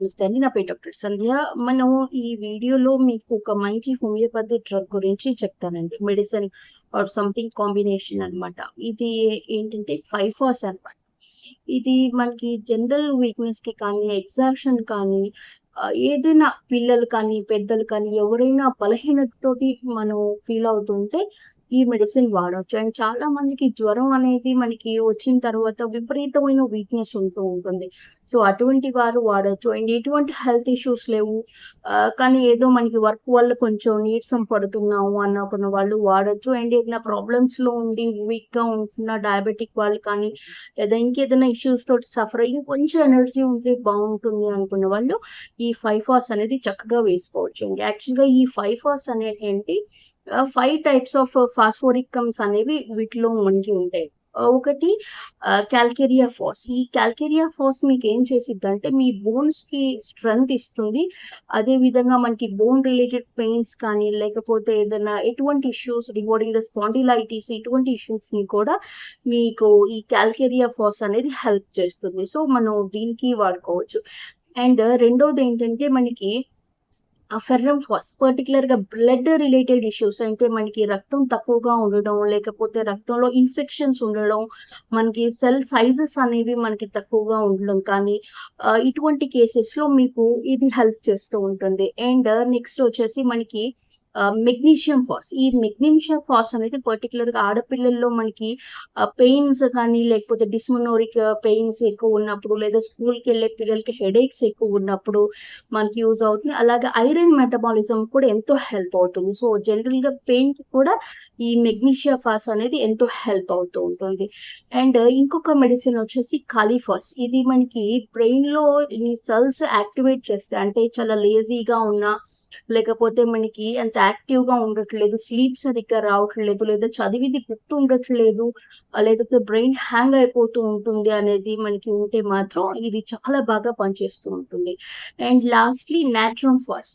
నమస్తే నా పేరు డాక్టర్ సంధ్య మనం ఈ వీడియోలో మీకు ఒక మంచి హోమియోపతి డ్రగ్ గురించి చెప్తానండి. మెడిసిన్ ఆర్ సంథింగ్ కాంబినేషన్ అన్నమాట. ఇది ఏంటంటే ఫైఫాస్ అనమాట ఇది మనకి జనరల్ వీక్నెస్కి కానీ ఎగ్జాషన్ కానీ ఏదైనా పిల్లలు కానీ పెద్దలు కానీ ఎవరైనా బలహీనతతోటి మనం ఫీల్ అవుతుంటే ఈ మెడిసిన్ వాడొచ్చు. అండ్ చాలా మందికి జ్వరం అనేది మనకి వచ్చిన తర్వాత విపరీతమైన వీక్నెస్ ఉంటూ ఉంటుంది. సో అటువంటి వారు వాడచ్చు. అండ్ ఎటువంటి హెల్త్ ఇష్యూస్ లేవు. కానీ ఏదో మనకి వర్క్ వల్ల కొంచెం నీరసం పడుతున్నాము అన్నకున్న వాళ్ళు వాడచ్చు. అండ్ ఏదైనా ప్రాబ్లమ్స్లో ఉండి వీక్గా ఉంటున్న డయాబెటిక్ వాళ్ళు కానీ లేదా ఇంకేదైనా ఇష్యూస్ తోటి సఫర్ అయ్యి కొంచెం ఎనర్జీ ఉంటే బాగుంటుంది అనుకున్న వాళ్ళు ఈ ఫైఫాస్ అనేది చక్కగా వేసుకోవచ్చు. అండి యాక్చువల్గా ఈ ఫైఫాస్ అనేది ఏంటి? ఫైవ్ టైప్స్ ఆఫ్ ఫాస్ఫోరికమ్స్ అనేవి వీటిలో మనకి ఉంటాయి. ఒకటి క్యాల్కేరియా ఫాస్ ఈ క్యాల్కేరియా ఫాస్ మీకు ఏం చేసిద్ది అంటే మీ బోన్స్కి స్ట్రెంగ్త్ ఇస్తుంది. అదే విధంగా మనకి బోన్ రిలేటెడ్ పెయిన్స్ కానీ లేకపోతే ఏదైనా ఎటువంటి ఇష్యూస్ రిగార్డింగ్ ద స్పాండిలైటిస్ ఇటువంటి ఇష్యూస్ని కూడా మీకు ఈ క్యాల్కేరియా ఫాస్ అనేది హెల్ప్ చేస్తుంది. సో మనం దీనికి వాడుకోవచ్చు. అండ్ రెండోది ఏంటంటే మనకి ఆ ఫెర్రమ్ ఫాస్ పర్టికులర్గా బ్లడ్ రిలేటెడ్ ఇష్యూస్ అంటే మనకి రక్తం తక్కువగా ఉండడం లేకపోతే రక్తంలో ఇన్ఫెక్షన్స్ ఉండడం మనకి సెల్ సైజెస్ అనేవి మనకి తక్కువగా ఉండడం కానీ ఇటువంటి కేసెస్లో మీకు ఇది హెల్ప్ చేస్తూ ఉంటుంది. అండ్ నెక్స్ట్ uh, వచ్చేసి మనకి మెగ్నీషియం ఫాస్. ఈ మెగ్నీషియం ఫాస్ అనేది పర్టికులర్గా ఆడపిల్లల్లో మనకి పెయిన్స్ కానీ లేకపోతే డిస్మనోరిక్ పెయిన్స్ ఎక్కువ ఉన్నప్పుడు లేదా స్కూల్కి వెళ్ళే పిల్లలకి హెడేక్స్ ఎక్కువ ఉన్నప్పుడు మనకి యూజ్ అవుతుంది. అలాగే ఐరన్ మెటబాలిజం కూడా ఎంతో హెల్ప్ అవుతుంది. సో జనరల్గా పెయిన్కి కూడా ఈ మెగ్నీషియా ఫాస్ అనేది ఎంతో హెల్ప్ అవుతూ ఉంటుంది. అండ్ ఇంకొక మెడిసిన్ వచ్చేసి కాలిఫాస్. ఇది మనకి బ్రెయిన్లో ఈ సెల్స్ యాక్టివేట్ చేస్తాయి అంటే చాలా లేజీగా ఉన్నా లేకపోతే మనకి అంత యాక్టివ్గా ఉండట్లేదు స్లీప్ సరిగ్గా రావట్లేదు లేదా చదివిది గుర్తు ఉండట్లేదు లేకపోతే బ్రెయిన్ హ్యాంగ్ అయిపోతూ ఉంటుంది అనేది మనకి ఉంటే మాత్రం ఇది చాలా బాగా పనిచేస్తూ ఉంటుంది. అండ్ లాస్ట్లీ నాట్రమ్ ఫాస్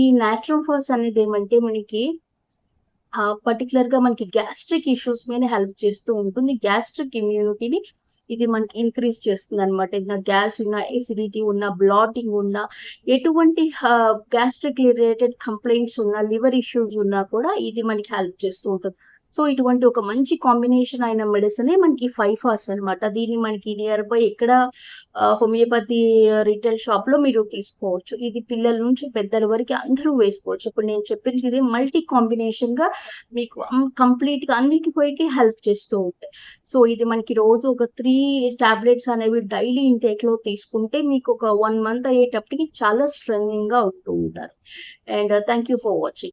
ఈ నాట్రమ్ ఫాస్ అనేది ఏమంటే మనకి పర్టికులర్గా మనకి గ్యాస్ట్రిక్ ఇష్యూస్ మీద హెల్ప్ చేస్తూ ఉంటుంది. గ్యాస్ట్రిక్ ఇమ్యూనిటీని ఇది మనకి ఇంక్రీజ్ చేస్తుంది అనమాట ఏదైనా గ్యాస్ ఉన్న ఎసిడిటీ ఉన్న బ్లాటింగ్ ఉన్న ఎటువంటి గ్యాస్ట్రిక్ రిలేటెడ్ కంప్లైంట్స్ ఉన్న లివర్ ఇష్యూస్ ఉన్నా కూడా ఇది మనకి హెల్ప్ చేస్తూ ఉంటుంది. సో ఇటువంటి ఒక మంచి కాంబినేషన్ అయిన మెడిసిన్ మనకి ఫైవ్ ఫాస్ అనమాట దీన్ని మనకి నియర్ బై ఎక్కడ హోమియోపతి రిటైల్ షాప్లో మీరు తీసుకోవచ్చు. ఇది పిల్లల నుంచి పెద్దల వరకు అందరూ వేసుకోవచ్చు. ఇప్పుడు నేను చెప్పింది ఇది మల్టీ కాంబినేషన్గా మీకు కంప్లీట్గా అన్నిటిపైకి హెల్ప్ చేస్తూ ఉంటాయి. సో ఇది మనకి రోజు ఒక త్రీ టాబ్లెట్స్ అనేవి డైలీ ఇంటేక్లో తీసుకుంటే మీకు ఒక వన్ మంత్ అయ్యేటప్పటికి చాలా స్ట్రెంగ్గా ఉంటూ ఉంటారు and thank you for watching